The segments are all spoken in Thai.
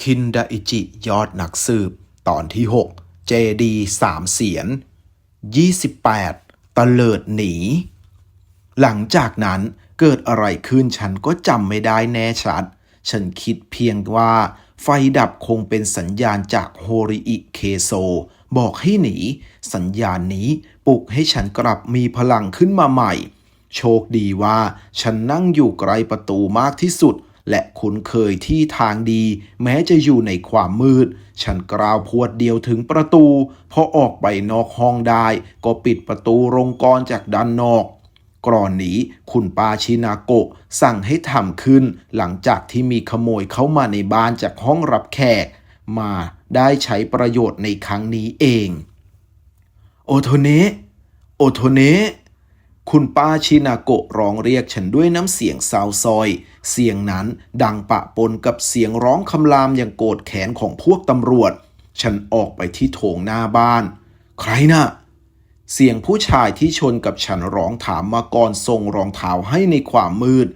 คินดาอิจิยอดนักสืบ ตอนที่ 6 เจดีสามเสียน 28 ตะเลิดหนี หลังจากนั้นเกิดอะไรขึ้นฉันก็จำไม่ได้แน่ชัด ฉันคิดเพียงว่า ไฟดับคงเป็นสัญญาณจากโฮริอิเคโซ บอกให้หนี สัญญาณนี้ปลุกให้ฉันกลับมีพลังขึ้นมาใหม่ โชคดีว่าฉันนั่งอยู่ไกลประตูมากที่สุด และคุ้นเคยที่ทางดี แม้จะอยู่ในความมืด ฉันกราวพวดเดียวถึงประตู พอออกไปนอกห้องได้ ก็ปิดประตูลงกรจากด้านนอก กรอนนี้คุณปาชินาโกะสั่งให้ทำขึ้น หลังจากที่มีขโมยเข้ามาในบ้านจากห้องรับแขก มาได้ใช้ประโยชน์ในครั้งนี้เอง โอโทเนะโอโทเนะ คุณป้าชินาโกะร้องเรียกฉันด้วยน้ำเสียงซาวซอย เสียงนั้นดังปะปนกับเสียงร้องคำรามอย่างโกรธแค้นของพวกตำรวจ ฉันออกไปที่โถงหน้าบ้าน ใครน่ะ เสียงผู้ชายที่ชนกับฉันร้องถามมาก่อนส่งรองเท้าให้ในความมืด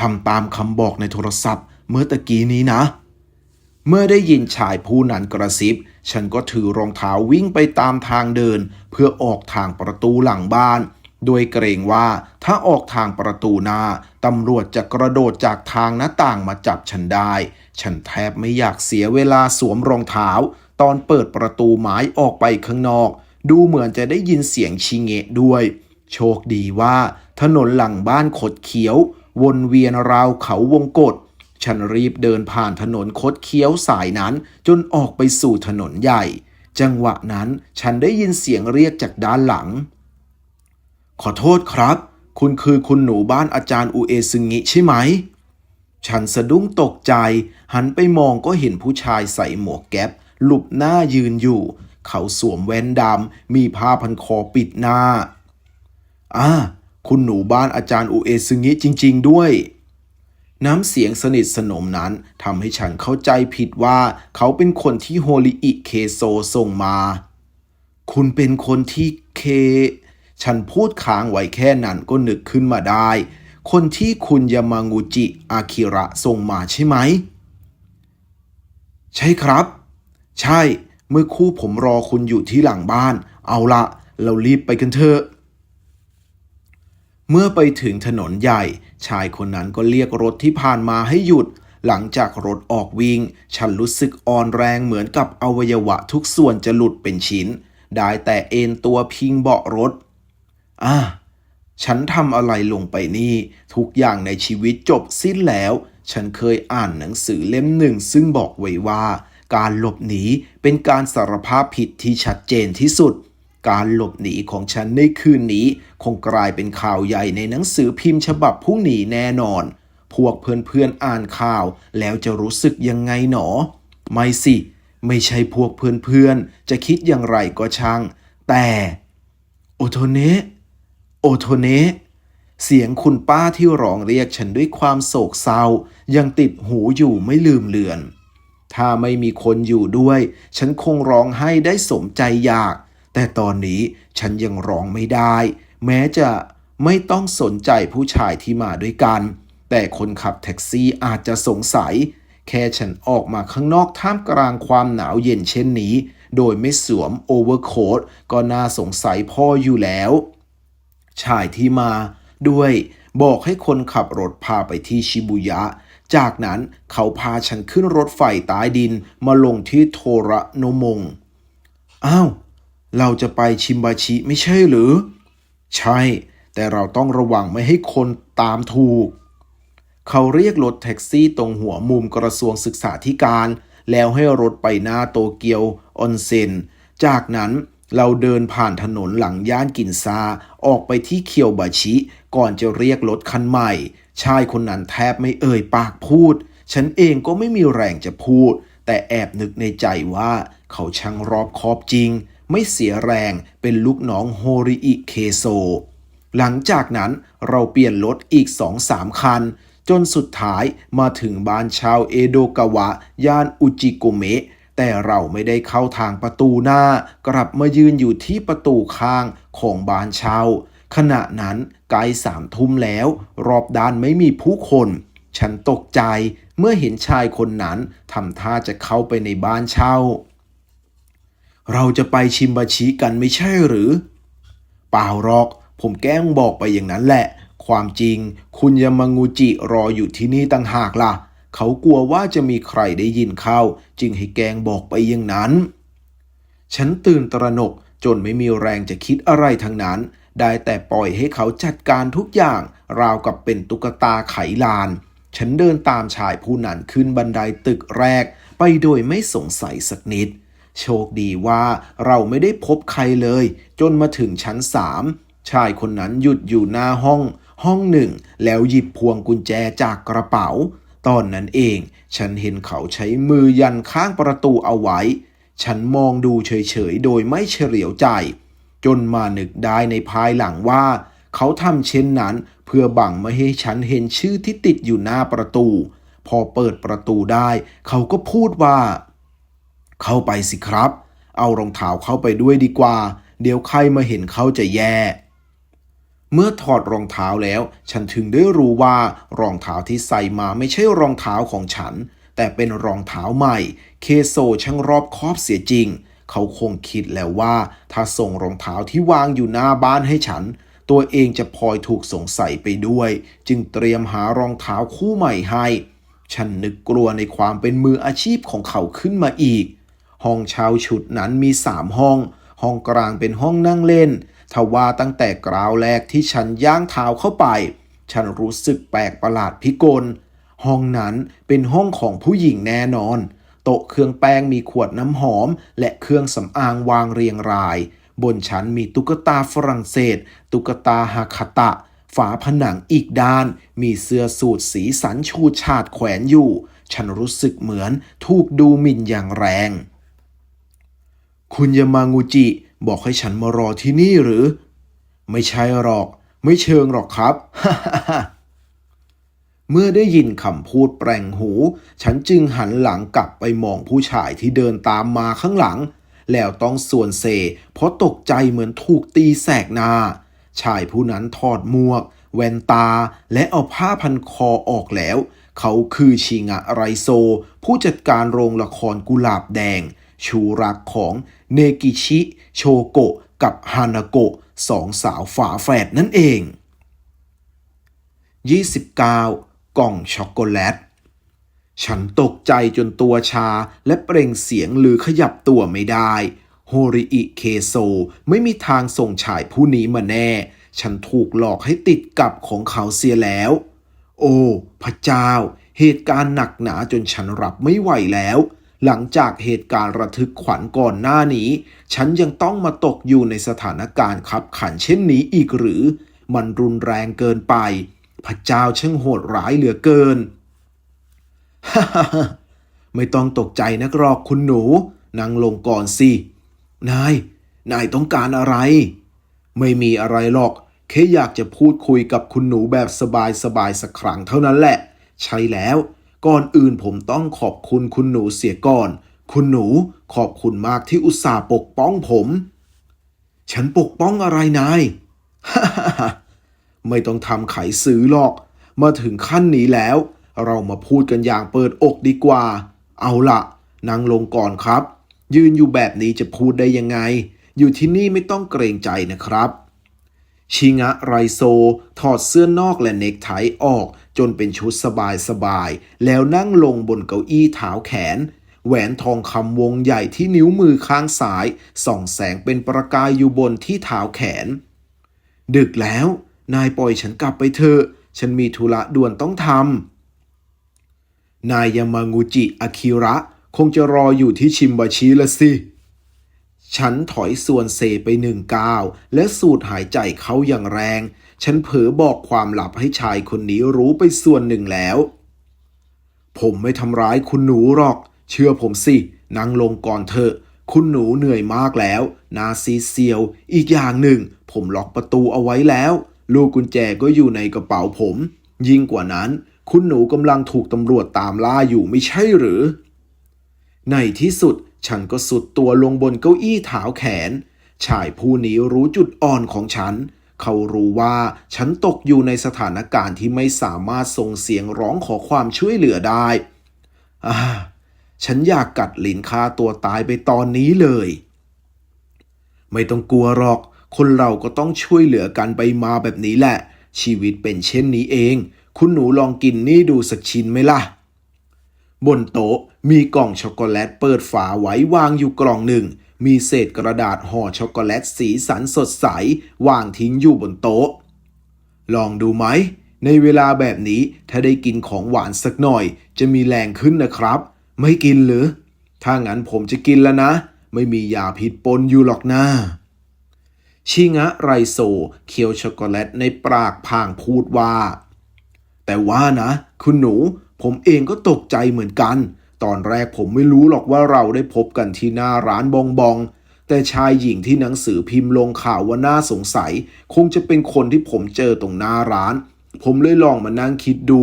ทำตามคำบอกในโทรศัพท์ เมื่อตะกี้นี้นะ เมื่อได้ยินชายผู้นั้นกระซิบ ฉันก็ถือรองเท้าวิ่งไปตามทางเดิน เพื่อออกทางประตูหลังบ้าน โดยเกรงว่าถ้าออกทางประตูหน้าตำรวจจะกระโดดจากทางหน้าต่างมาจับฉันได้ ฉันแทบไม่อยากเสียเวลาสวมรองเท้า ตอนเปิดประตูไม้ออกไปข้างนอก ดูเหมือนจะได้ยินเสียงชิเงะด้วย โชคดีว่า ถนนหลังบ้านขดเขียว วนเวียนราวเขาวงกฏฉันรีบเดินผ่านถนนคดเคี้ยวสายนั้น จนออกไปสู่ถนนใหญ่ จังหวะนั้นฉันได้ยินเสียงเรียกจากด้านหลัง ขอโทษครับ คุณคือคุณหนูบ้านอาจารย์อุเอซึงิใช่ไหม ฉันสะดุ้งตกใจ หันไปมองก็เห็นผู้ชายใส่หมวกแก๊ปหลุบหน้ายืนอยู่ เขาสวมแว่นดำ มีผ้าพันคอปิดหน้า อ่า คุณหนูบ้านอาจารย์อุเอซึงิจริง ๆ ด้วย น้ำเสียงสนิทสนมนั้นทำให้ฉันเข้าใจผิดว่า เขาเป็นคนที่โฮริอิเคโซส่งมา คุณเป็นคนที่เค ฉันพูดค้างไว้แค่นั้นก็นึกขึ้นมาได้ คนที่คุณยามางูจิอาคิระส่งมาใช่ไหม ใช่ครับ ใช่ เมื่อคู่ผมรอคุณอยู่ที่หลังบ้าน เอาละ เรารีบไปกันเถอะ เมื่อไปถึงถนนใหญ่ ชายคนนั้นก็เรียกรถที่ผ่านมาให้หยุด หลังจากรถออกวิ่ง ฉันรู้สึกอ่อนแรงเหมือนกับอวัยวะทุกส่วนจะหลุดเป็นชิ้น ได้แต่เอนตัวพิงเบาะรถ อ่าฉันทำอะไรลงไปนี่ ทุกอย่างในชีวิตจบสิ้นแล้ว ฉันเคยอ่านหนังสือเล่มหนึ่ง ซึ่งบอกไว้ว่า การหลบหนีเป็นการสารภาพผิดที่ชัดเจนที่สุด การหลบหนีของฉันในคืนนี้ คงกลายเป็นข่าวใหญ่ในหนังสือพิมพ์ฉบับพรุ่งนี้แน่นอน พวกเพื่อนๆอ่านข่าว แล้วจะรู้สึกยังไงหนอ ไม่สิ ไม่ใช่พวกเพื่อนๆจะคิดอย่างไรก็ช่าง แต่ โอโทเนะ โอโทเนะเสียงคุณป้าที่ร้องเรียกฉันด้วยความโศกเศร้า ยังติดหูอยู่ไม่ลืมเลือน ถ้าไม่มีคนอยู่ด้วย ฉันคงร้องไห้ได้สมใจอยาก แต่ตอนนี้ฉันยังร้องไม่ได้ แม้จะไม่ต้องสนใจผู้ชายที่มาด้วยกัน แต่คนขับแท็กซี่อาจจะสงสัย แค่ฉันออกมาข้างนอกท่ามกลางความหนาวเย็นเช่นนี้ โดยไม่สวมโอเวอร์โค้ทก็น่าสงสัยพ่ออยู่แล้ว ชายที่มาด้วยบอกให้คนขับรถพาไปที่ชิบุยะ จากนั้นเขาพาฉันขึ้นรถไฟใต้ดินมาลงที่โทระโนมง อ้าว เราจะไปชิมบาชิไม่ใช่หรือ ใช่ แต่เราต้องระวังไม่ให้คนตามถูก เขาเรียกรถแท็กซี่ตรงหัวมุมกระทรวงศึกษาธิการ แล้วให้รถไปหน้าโตเกียวออนเซ็น จากนั้น เราเดินผ่านถนนหลังย่านกินซา ออกไปที่เคียวบาชิ ก่อนจะเรียกรถคันใหม่ ชายคนนั้นแทบไม่เอ่ยปากพูด ฉันเองก็ไม่มีแรงจะพูด แต่แอบนึกในใจว่า เขาช่างรอบคอบจริง ไม่เสียแรงเป็นลูกน้องโฮริอิเคโซ หลังจากนั้นเราเปลี่ยนรถอีกสองสามคัน จนสุดท้ายมาถึงบ้านชาวเอโดกาวะ ย่านอุจิโกเมะ แต่เราไม่ได้เข้าทางประตูหน้า กลับมายืนอยู่ที่ประตูข้างของบ้านเชาขณะนั้นใกล้สามทุ่มแล้ว รอบด้านไม่มีผู้คน ฉันตกใจเมื่อเห็นชายคนนั้นทำท่าจะเข้าไปในบ้านเช่า เราจะไปชิมบาชิกันไม่ใช่หรือ เปล่าหรอก ผมแกล้งบอกไปอย่างนั้นแหละ ความจริง คุณยามางูจิรออยู่ที่นี่ตั้งหากล่ะ เขากลัวว่าจะมีใครได้ยินเข้า จึงให้แกงบอกไปอย่างนั้น ฉันตื่นตระหนกจนไม่มีแรงจะคิดอะไรทั้งนั้น ได้แต่ปล่อยให้เขาจัดการทุกอย่าง ราวกับเป็นตุ๊กตาไขลาน ฉันเดินตามชายผู้นั้นขึ้นบันไดตึกแรก ไปโดยไม่สงสัยสักนิด โชคดีว่าเราไม่ได้พบใครเลย จนมาถึงชั้นสามชายคนนั้นหยุดอยู่หน้าห้อง ห้องหนึ่ง แล้วหยิบพวงกุญแจจากกระเป๋า ตอนนั้นเอง ฉันเห็นเขาใช้มือยันข้างประตูเอาไว้ ฉันมองดูเฉยๆ โดยไม่เฉลียวใจ จนมานึกได้ในภายหลังว่า เขาทำเช่นนั้นเพื่อบังไม่ให้ฉันเห็นชื่อที่ติดอยู่หน้าประตู พอเปิดประตูได้ เขาก็พูดว่า เข้าไปสิครับ เอารองเท้าเข้าไปด้วยดีกว่า เดี๋ยวใครมาเห็นเขาจะแย่ เมื่อถอดรองเท้าแล้ว ฉันถึงได้รู้ว่ารองเท้าที่ใส่มาไม่ใช่รองเท้าของฉัน แต่เป็นรองเท้าใหม่ เคโซช่างรอบคอบเสียจริง เขาคงคิดแล้วว่า ถ้าส่งรองเท้าที่วางอยู่หน้าบ้านให้ฉัน ตัวเองจะพลอยถูกสงสัยไปด้วย จึงเตรียมหารองเท้าคู่ใหม่ให้ ฉันนึกกลัวในความเป็นมืออาชีพของเขาขึ้นมาอีก ห้องเช่าชุดนั้นมีสามห้อง ห้องกลางเป็นห้องนั่งเล่น ทว่าตั้งแต่กราวแรกที่ฉันย่างเท้าเข้าไป ฉันรู้สึกแปลกประหลาดพิกล ห้องนั้นเป็นห้องของผู้หญิงแน่นอน โต๊ะเครื่องแป้งมีขวดน้ำหอม และเครื่องสำอางวางเรียงราย บนชั้นมีตุ๊กตาฝรั่งเศส ตุ๊กตาฮาคาตะ ฝาผนังอีกด้าน มีเสื้อสูทสีสันชูดฉาดแขวนอยู่ ฉันรู้สึกเหมือนถูกดูหมิ่นอย่างแรง คุณยามางูจิ บอกให้ฉันมารอที่นี่หรือ ไม่ใช่หรอก ไม่เชิงหรอกครับ เมื่อได้ยินคำพูดแปลงหู ฉันจึงหันหลังกลับไปมองผู้ชายที่เดินตามมาข้างหลัง แล้วต้องส่วนเซ เพราะตกใจเหมือนถูกตีแสกหน้า ชายผู้นั้นถอดหมวก แว่นตา และเอาผ้าพันคอออกแล้ว เขาคือชิงะไรโซ ผู้จัดการโรงละครกุหลาบแดง ชูรักของเนกิชิโชโกะกับฮานาโกะสองสาวฝาแฝดนั่นเอง 29 กล่องช็อกโกแลต ฉันตกใจจนตัวชาและเปล่งเสียงหรือขยับตัวไม่ได้ โฮริอิเคโซไม่มีทางส่งฉายผู้นี้มาแน่ ฉันถูกหลอกให้ติดกับของเขาเสียแล้ว โอ้ พระเจ้า เหตุการณ์หนักหนาจนฉันรับไม่ไหวแล้ว หลังจากเหตุการณ์ระทึกขวัญก่อนหน้านี้ ฉันยังต้องมาตกอยู่ในสถานการณ์ขับขันเช่นนี้อีกหรือ มันรุนแรงเกินไป พระเจ้าช่างโหดร้ายเหลือเกินฮไม่ต้องตกใจนักหรอกคุณหนู นั่งลงก่อนสิ นาย นายต้องการอะไร ไม่มีอะไรหรอก แค่อยากจะพูดคุยกับคุณหนูแบบสบายสบายๆสักครั้งเท่านั้นแหละ ใช่แล้ว ก่อนอื่นผมต้องขอบคุณคุณหนูเสียก่อน คุณหนูขอบคุณมากที่อุตส่าห์ปกป้องผม ฉันปกป้องอะไรนาย ไม่ต้องทำไขซื้อหรอก มาถึงขั้นนี้แล้ว เรามาพูดกันอย่างเปิดอกดีกว่า เอาละนั่งลงก่อนครับ ยืนอยู่แบบนี้จะพูดได้ยังไง อยู่ที่นี่ไม่ต้องเกรงใจนะครับชิงะไรโซ ถอดเสื้อนอกและเนกไทออก จนเป็นชุดสบายๆ แล้วนั่งลงบนเก้าอี้เท้าแขน แหวนทองคำวงใหญ่ที่นิ้วมือข้างซ้าย ส่องแสงเป็นประกายอยู่บนที่เท้าแขน ดึกแล้ว นายปล่อยฉันกลับไปเถอะ ฉันมีธุระด่วนต้องทำ นายยามางูจิอาคิระ คงจะรออยู่ที่ชิมบาชิละสิ ฉันถอยส่วนเซไปหนึ่งก้าวและสูดหายใจเขาอย่างแรง ฉันเผลอบอกความลับให้ชายคนนี้รู้ไปส่วนหนึ่งแล้ว ผมไม่ทำร้ายคุณหนูหรอก เชื่อผมสิ นั่งลงก่อนเถอะ คุณหนูเหนื่อยมากแล้ว นาซีเซียว อีกอย่างหนึ่ง ผมล็อกประตูเอาไว้แล้ว ลูกกุญแจก็อยู่ในกระเป๋าผม ยิ่งกว่านั้น คุณหนูกำลังถูกตำรวจตามล่าอยู่ไม่ใช่หรือ ในที่สุด ฉันก็สุดตัวลงบนเก้าอี้เท้าแขน ชายผู้นี้รู้จุดอ่อนของฉัน เขารู้ว่าฉันตกอยู่ในสถานการณ์ที่ไม่สามารถส่งเสียงร้องขอความช่วยเหลือได้อ่าฉันอยากกัดลิ้นฆ่าตัวตายไปตอนนี้เลย ไม่ต้องกลัวหรอก คนเราก็ต้องช่วยเหลือกันไปมาแบบนี้แหละ ชีวิตเป็นเช่นนี้เอง คุณหนูลองกินนี่ดูสักชิ้นไหมล่ะ บนโต๊ะมีกล่องช็อกโกแลตเปิดฝาไว้วางอยู่กล่องหนึ่ง มีเศษกระดาษห่อช็อกโกแลตสีสันสดใส วางทิ้งอยู่บนโต๊ะ ลองดูไหม ในเวลาแบบนี้ถ้าได้กินของหวานสักหน่อย จะมีแรงขึ้นนะครับ ไม่กินหรือ ถ้างั้นผมจะกินแล้วนะ ไม่มียาพิษปนอยู่หรอกนะชิงะไรโซเคี้ยวช็อกโกแลตในปากพางพูดว่า แต่ว่านะ คุณหนู ผมเองก็ตกใจเหมือนกัน ตอนแรกผมไม่รู้หรอกว่าเราได้พบกันที่หน้าร้านบองบอง แต่ชายหญิงที่หนังสือพิมพ์ลงข่าวว่าน่าสงสัย คงจะเป็นคนที่ผมเจอตรงหน้าร้าน ผมเลยลองมานั่งคิดดู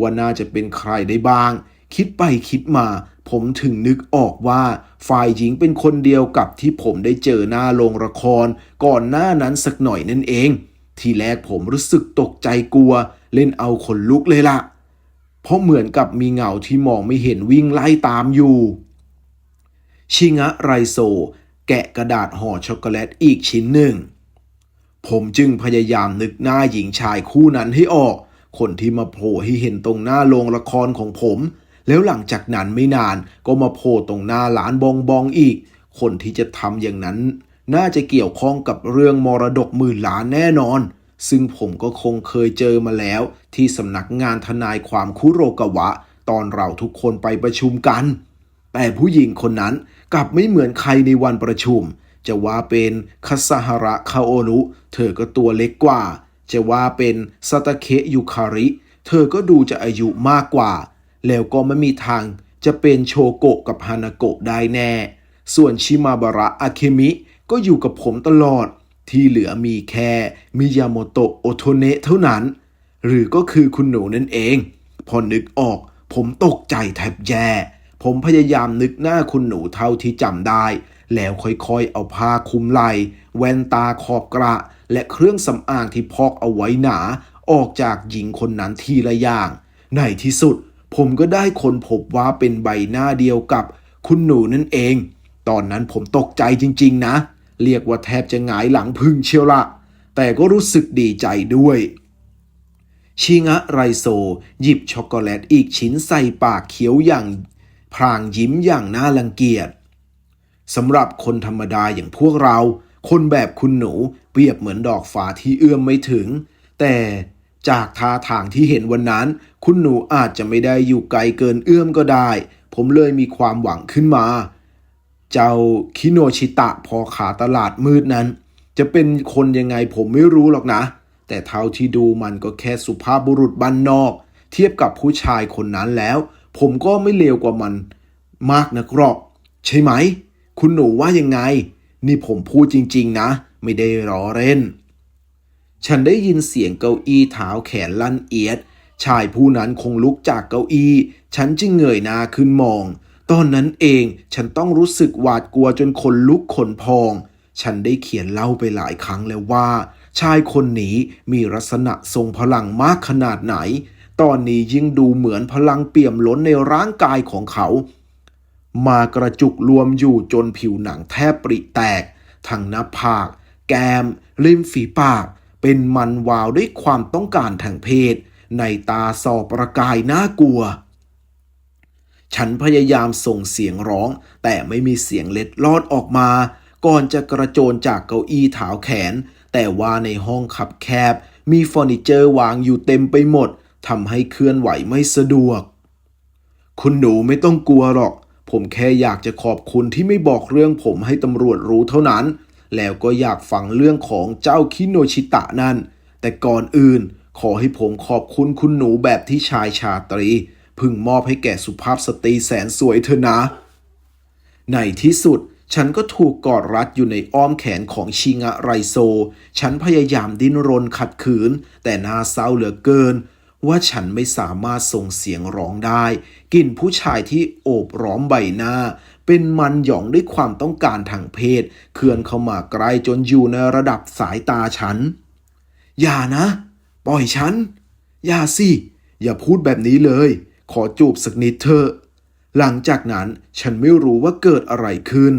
ว่าน่าจะเป็นใครได้บ้าง คิดไปคิดมา ผมถึงนึกออกว่า ฝ่ายหญิงเป็นคนเดียวกับที่ผมได้เจอหน้าโรงละคร ก่อนหน้านั้นสักหน่อยนั่นเอง ทีแรกผมรู้สึกตกใจกลัว เล่นเอาขนลุกเลยล่ะ เพราะเหมือนกับมีเงาที่มองไม่เห็นวิ่งไล่ตามอยู่ ชิงะไรโซ แกะกระดาษห่อช็อกโกแลตอีกชิ้นหนึ่ง ผมจึงพยายามนึกหน้าหญิงชายคู่นั้นให้ออก คนที่มาโผล่ให้เห็นตรงหน้าโรงละครของผม แล้วหลังจากนั้นไม่นานก็มาโผล่ตรงหน้าร้านบองบองอีก คนที่จะทำอย่างนั้น น่าจะเกี่ยวข้องกับเรื่องมรดกหมื่นล้านแน่นอนซึ่งผมก็คงเคยเจอมาแล้ว ที่สำนักงานทนายความคุโรกวะ ตอนเราทุกคนไปประชุมกัน แต่ผู้หญิงคนนั้นกลับไม่เหมือนใครในวันประชุม จะว่าเป็นคาซาฮาระคาโอนุเธอก็ตัวเล็กกว่า จะว่าเป็นซาตาเคยุคาริ เธอก็ดูจะอายุมากกว่า แล้วก็ไม่มีทางจะเป็นโชโกะกับฮานาโกะได้แน่ ส่วนชิมาบาระอาเคมิก็อยู่กับผมตลอด ที่เหลือมีแค่มิยาโมโตะโอโทเนะเท่านั้น หรือก็คือคุณหนูนั่นเอง พอนึกออก ผมตกใจแทบแย่ ผมพยายามนึกหน้าคุณหนูเท่าที่จำได้ แล้วค่อยๆเอาผ้าคลุมไหล่แว่นตาขอบกระ และเครื่องสำอางที่พอกเอาไว้หนา ออกจากหญิงคนนั้นทีละอย่าง ในที่สุด ผมก็ได้คนพบว่าเป็นใบหน้าเดียวกับ คุณหนูนั่นเอง ตอนนั้นผมตกใจจริง ๆ นะ เรียกว่าแทบจะหงายหลังพึ่งเชียวละแต่ก็รู้สึกดีใจด้วย ชิงะไรโซ หยิบช็อกโกแลตอีกชิ้นใส่ปากเคี้ยวอย่างพรางยิ้มอย่างน่ารังเกียจสำหรับคนธรรมดาอย่างพวกเรา คนแบบคุณหนูเปรียบเหมือนดอกฟ้าที่เอื้อมไม่ถึง แต่จากท่าทางที่เห็นวันนั้น คุณหนูอาจจะไม่ได้อยู่ไกลเกินเอื้อมก็ได้ ผมเลยมีความหวังขึ้นมา เจ้าคิโนชิตะพอขาตลาดมืดนั้น จะเป็นคนยังไงผมไม่รู้หรอกนะ แต่เท่าที่ดูมันก็แค่สุภาพบุรุษบ้านนอก เทียบกับผู้ชายคนนั้นแล้ว ผมก็ไม่เลวกว่ามันมากนักหรอก ใช่ไหม คุณหนูว่ายังไง นี่ผมพูดจริง ๆ นะ ไม่ได้ล้อเล่น ฉันได้ยินเสียงเก้าอี้เท้าแขนลั่นเอียด ชายผู้นั้นคงลุกจากเก้าอี้ ฉันจึงเงยหน้าขึ้นมอง ตอนนั้นเองฉันต้องรู้สึกหวาดกลัวจนขนลุกขนพอง ฉันได้เขียนเล่าไปหลายครั้งแล้วว่า ชายคนนี้มีลักษณะทรงพลังมากขนาดไหน ตอนนี้ยิ่งดูเหมือนพลังเปี่ยมล้นในร่างกายของเขา มากระจุกรวมอยู่จนผิวหนังแทบปริแตก ทั้งหน้าผาก แก้ม ริมฝีปาก เป็นมันวาวด้วยความต้องการทางเพศ ในตาสอบประกายน่ากลัวฉันพยายามส่งเสียงร้อง แต่ไม่มีเสียงเล็ดลอดออกมา ก่อนจะกระโจนจากเก้าอี้เท้าแขน แต่ว่าในห้องขับแคบ มีเฟอร์นิเจอร์วางอยู่เต็มไปหมดทำให้เคลื่อนไหวไม่สะดวก คุณหนูไม่ต้องกลัวหรอก ผมแค่อยากจะขอบคุณที่ไม่บอกเรื่องผมให้ตำรวจรู้เท่านั้น แล้วก็อยากฟังเรื่องของเจ้าคิโนชิตะนั่น แต่ก่อนอื่น ขอให้ผมขอบคุณคุณหนูแบบที่ชายชาตรี พึงมอบให้แก่สุภาพสตรีแสนสวยเธอนะ ในที่สุด ฉันก็ถูกกอดรัดอยู่ในอ้อมแขนของชิงะไรโซ ฉันพยายามดิ้นรนขัดขืน แต่น่าเศร้าเหลือเกิน ว่าฉันไม่สามารถส่งเสียงร้องได้ กลิ่นผู้ชายที่โอบร้อมใบหน้า เป็นมันหยองด้วยความต้องการทางเพศ เคลื่อนเข้ามาใกล้จนอยู่ในระดับสายตาฉัน อย่านะ ปล่อยฉัน อย่าสิ อย่าพูดแบบนี้เลย ขอจูบสักนิดเถอะ หลังจากนั้นฉันไม่รู้ว่าเกิดอะไรขึ้น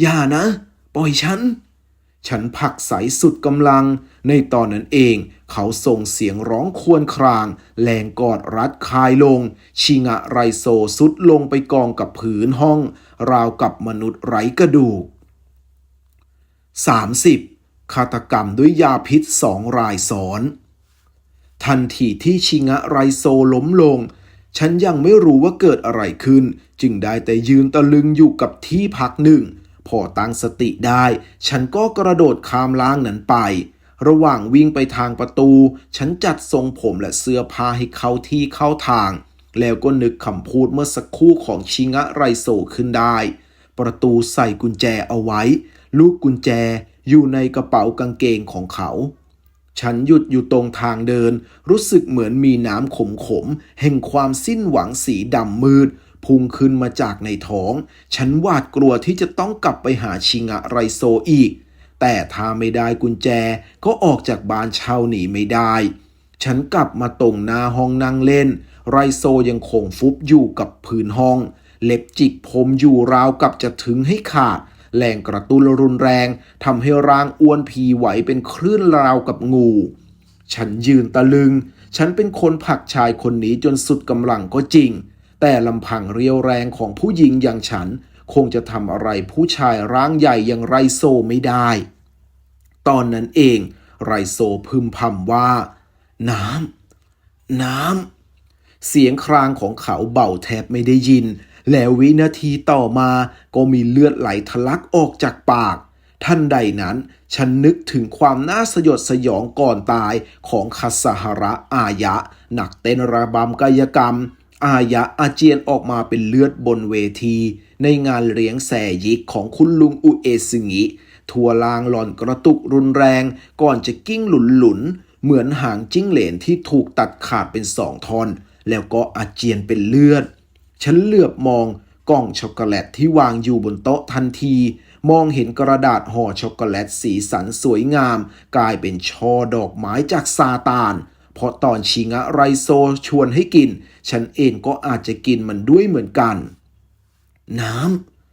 อย่านะ ปล่อยฉัน ฉันผักใสสุดกำลัง ในตอนนั้นเอง เขาส่งเสียงร้องควญคราง แรงกอดรัดคายลง ชิงะไรโซสุดลงไปกองกับผืนห้อง ราวกับมนุษย์ไร้กระดูก 30. ฆาตกรรมด้วยยาพิษสองรายซ้อน ทันทีที่ชิงะไรโซล้มลง ฉันยังไม่รู้ว่าเกิดอะไรขึ้น จึงได้แต่ยืนตะลึงอยู่กับที่พักหนึ่ง พอตั้งสติได้ ฉันก็กระโดดข้ามล่างนั้นไป ระหว่างวิ่งไปทางประตู ฉันจัดทรงผมและเสื้อผ้าให้เข้าที่เข้าทาง แล้วก็นึกคำพูดเมื่อสักครู่ของชิงะไรโซขึ้นได้ ประตูใส่กุญแจเอาไว้ ลูกกุญแจอยู่ในกระเป๋ากางเกงของเขา ฉันหยุดอยู่ตรงทางเดิน รู้สึกเหมือนมีน้ำขมขมแห่งความสิ้นหวังสีดำมืด พุ่งขึ้นมาจากในท้อง ฉันหวาดกลัวที่จะต้องกลับไปหาชิงะไรโซอีก แต่ถ้าไม่ได้กุญแจก็ออกจากบ้านเช่าหนีไม่ได้ ฉันกลับมาตรงหน้าห้องนั่งเล่น ไรโซยังคงฟุบอยู่กับพื้นห้อง เล็บจิกผมอยู่ราวกับจะถึงให้ขาด แรงกระตุ้นรุนแรงทำให้ร่างอ้วนพีไหวเป็นคลื่นราวกับงู ฉันยืนตะลึง ฉันเป็นคนผักชายคนนี้จนสุดกำลังก็จริง แต่ลำพังเรียวแรงของผู้หญิงอย่างฉัน คงจะทำอะไรผู้ชายร่างใหญ่อย่างไรโซไม่ได้ ตอนนั้นเองไรโซพึมพำว่า น้ำ น้ำ เสียงครางของเขาเบาแทบไม่ได้ยิน แล้ววินาทีต่อมาก็มีเลือดไหลทะลักออกจากปาก ท่านใดนั้น ฉันนึกถึงความน่าสยดสยองก่อนตายของคัสหระอายะ หนักเต้นระบำกายกรรม อายะอาเจียนออกมาเป็นเลือดบนเวที ในงานเลี้ยงแสยิกของคุณลุงอุเอซึงิทัวลางหล่อนกระตุกรุนแรง ก่อนจะกิ้งหลุนหลุนๆเหมือนหางจิ้งเหลนที่ถูกตัดขาดเป็นสองท่อน แล้วก็อาเจียนเป็นเลือด ฉันเหลือบมองกล่องช็อกโกแลตที่วางอยู่บนโต๊ะทันที มองเห็นกระดาษห่อช็อกโกแลตสีสันสวยงาม กลายเป็นช่อดอกไม้จากซาตาน เพราะตอนชิงะไรโซชวนให้กิน ฉันเองก็อาจจะกินมันด้วยเหมือนกัน น้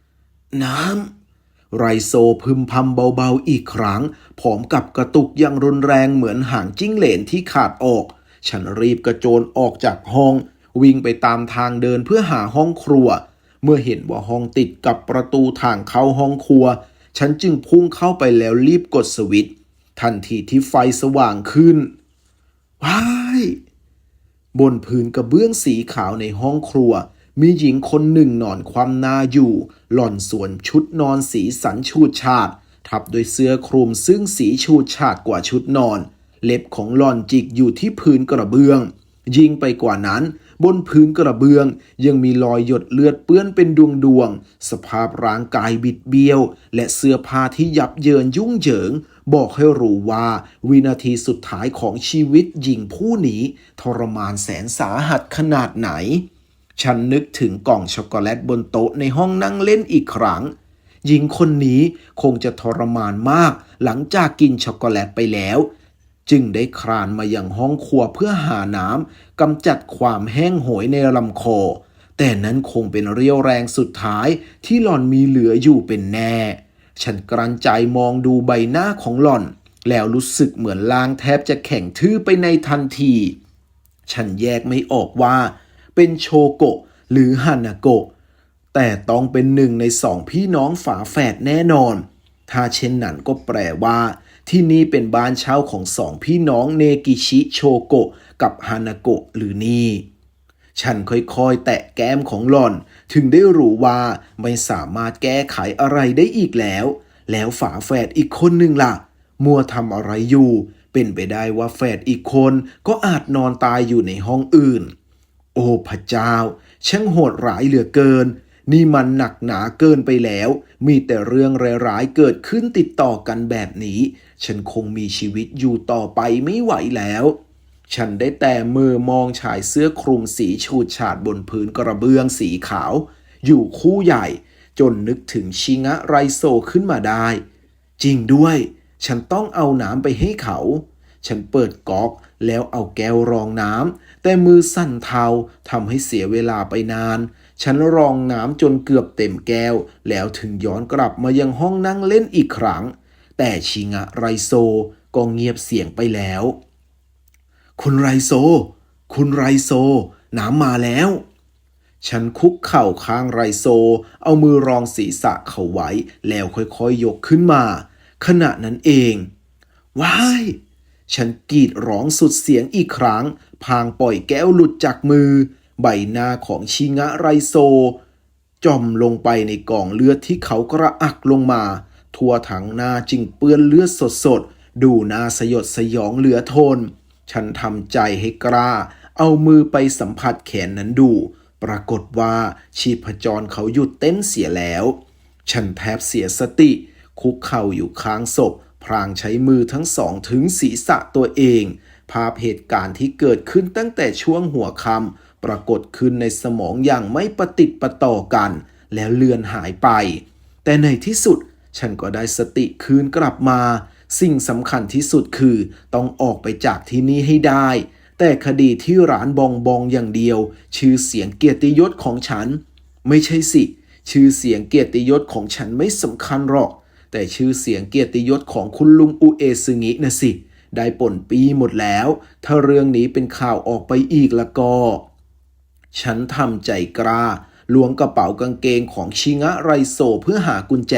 ำ น้ำ ไรโซพึมพำเบาๆอีกครั้งพร้อมกับกระตุกอยังรุนแรงเหมือนหางจิ้งเหลนที่ขาดออก ฉันรีบกระโจนออกจากห้อง วิ่งไปตามทางเดินเพื่อหาห้องครัว เมื่อเห็นว่าห้องติดกับประตูทางเข้าห้องครัว ฉันจึงพุ่งเข้าไปแล้วรีบกดสวิตช์ทันทีที่ไฟสว่างขึ้น ว้ายบนพื้นกระเบื้องสีขาวในห้องครัว มีหญิงคนหนึ่งนอนคว่ำหน้าอยู่ หล่อนสวมชุดนอนสีสันชูดชาดทับด้วยเสื้อคลุมซึ่งสีชูดชาดกว่าชุดนอน เล็บของหล่อนจิกอยู่ที่พื้นกระเบื้อง ยิ่งไปกว่านั้น บนพื้นกระเบื้อง ยังมีรอยหยดเลือดเปื้อนเป็นดวงดวงๆ สภาพร่างกายบิดเบี้ยว และเสื้อผ้าที่ยับเยินยุ่งเหยิง บอกให้รู้ว่าวินาทีสุดท้ายของชีวิตหญิงผู้นี้ ทรมานแสนสาหัสขนาดไหน ฉันนึกถึงกล่องช็อกโกแลตบนโต๊ะในห้องนั่งเล่นอีกครั้งหญิงคนนี้คงจะทรมานมากหลังจากกินช็อกโกแลตไปแล้ว จึงได้คลานมายังห้องครัวเพื่อหาน้ำกำจัดความแห้งโหยในลำคอ แต่นั้นคงเป็นเรียวแรงสุดท้ายที่หล่อนมีเหลืออยู่เป็นแน่ ฉันกรันใจมองดูใบหน้าของหล่อน แล้วรู้สึกเหมือนลางแทบจะแข็งทื่อไปในทันที ฉันแยกไม่ออกว่า เป็นโชโกะหรือฮานาโกะแต่ต้องเป็นหนึ่งในสองพี่น้องฝาแฝดแน่นอน ถ้าเช่นนั้นก็แปลว่า ที่นี่เป็นบ้านเช่าของสองพี่น้องเนกิชิโชโกะกับฮานาโกะหรือนี่ ฉันค่อยๆ แตะแก้มของหล่อน ถึงได้รู้ว่าไม่สามารถแก้ไขอะไรได้อีกแล้ว แล้วฝาแฝดอีกคนหนึ่งล่ะ มัวทำอะไรอยู่ เป็นไปได้ว่าแฝดอีกคนก็อาจนอนตายอยู่ในห้องอื่น โอ้พระเจ้า ช่างโหดร้ายเหลือเกินนี่มันหนักหนาเกินไปแล้ว มีแต่เรื่องร้ายๆเกิดขึ้นติดต่อกันแบบนี้ ฉันคงมีชีวิตอยู่ต่อไปไม่ไหวแล้ว ฉันได้แต่มือมองชายเสื้อคลุมสีฉูดฉาดบนพื้นกระเบื้องสีขาว อยู่คู่ใหญ่ จนนึกถึงชิงะไรโซขึ้นมาได้ จริงด้วย ฉันต้องเอาน้ำไปให้เขา ฉันเปิดก๊อกแล้วเอาแก้วรองน้ำแต่มือสั่นเทาทำให้เสียเวลาไปนาน ฉันรองน้ำจนเกือบเต็มแก้ว แล้วถึงย้อนกลับมายังห้องนั่งเล่นอีกครั้ง แต่ชิงะไรโซก็เงียบเสียงไปแล้ว คุณไรโซ คุณไรโซ น้ำมาแล้ว ฉันคุกเข่าข้างไรโซ เอามือรองศีรษะเขาไว้ แล้วค่อยๆยกขึ้นมา ขณะนั้นเอง ว้าย ฉันกรีดร้องสุดเสียงอีกครั้ง พางปล่อยแก้วหลุดจากมือ ใบหน้าของชิงะไรโซจมลงไปในกองเลือดที่เขากระอักลงมา ทั่วทั้งหน้าจึงเปื้อนเลือดสดๆ ดูน่าสยดสยองเหลือทน ฉันทำใจให้กล้า เอามือไปสัมผัสแขนนั้นดู ปรากฏว่าชีพจรเขาหยุดเต้นเสียแล้ว ฉันแทบเสียสติ คุกเข่าอยู่ข้างศพ พรางใช้มือทั้งสองถึงศีรษะตัวเอง ภาพเหตุการณ์ที่เกิดขึ้นตั้งแต่ช่วงหัวค่ำปรากฏขึ้นในสมองอย่างไม่ประติดประต่อกัน แล้วเลือนหายไป แต่ในที่สุด ฉันก็ได้สติคืนกลับมา สิ่งสำคัญที่สุดคือต้องออกไปจากที่นี่ให้ได้ แต่คดีที่ร้านบองบองอย่างเดียว ชื่อเสียงเกียรติยศของฉัน ไม่ใช่สิ ชื่อเสียงเกียรติยศของฉันไม่สำคัญหรอก แต่ชื่อเสียงเกียรติยศของคุณลุงอุเอซึงินะสิ ได้ป่นปีหมดแล้ว ถ้าเรื่องนี้เป็นข่าวออกไปอีกล้วก็ ฉันทำใจกล้าล้วงกระเป๋ากางเกงของชิงะไรโซเพื่อหากุญแจ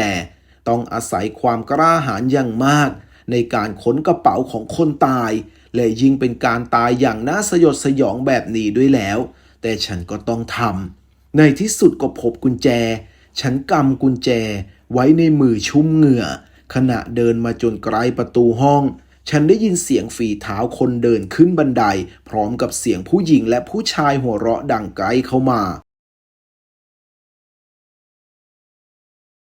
ต้องอาศัยความกล้าหาญอย่างมาก ในการค้นกระเป๋าของคนตาย และยิ่งเป็นการตายอย่างน่าสยดสยองแบบนี้ด้วยแล้ว แต่ฉันก็ต้องทำในที่สุดก็พบกุญแจ ฉันกำกุญแจไว้ในมือชุ่มเหงื่อ ขณะเดินมาจนไกลประตูห้อง ฉันได้ยินเสียงฝีเท้าคนเดินขึ้นบันได พร้อมกับเสียงผู้หญิงและผู้ชายหัวเราะดังไกลเข้ามา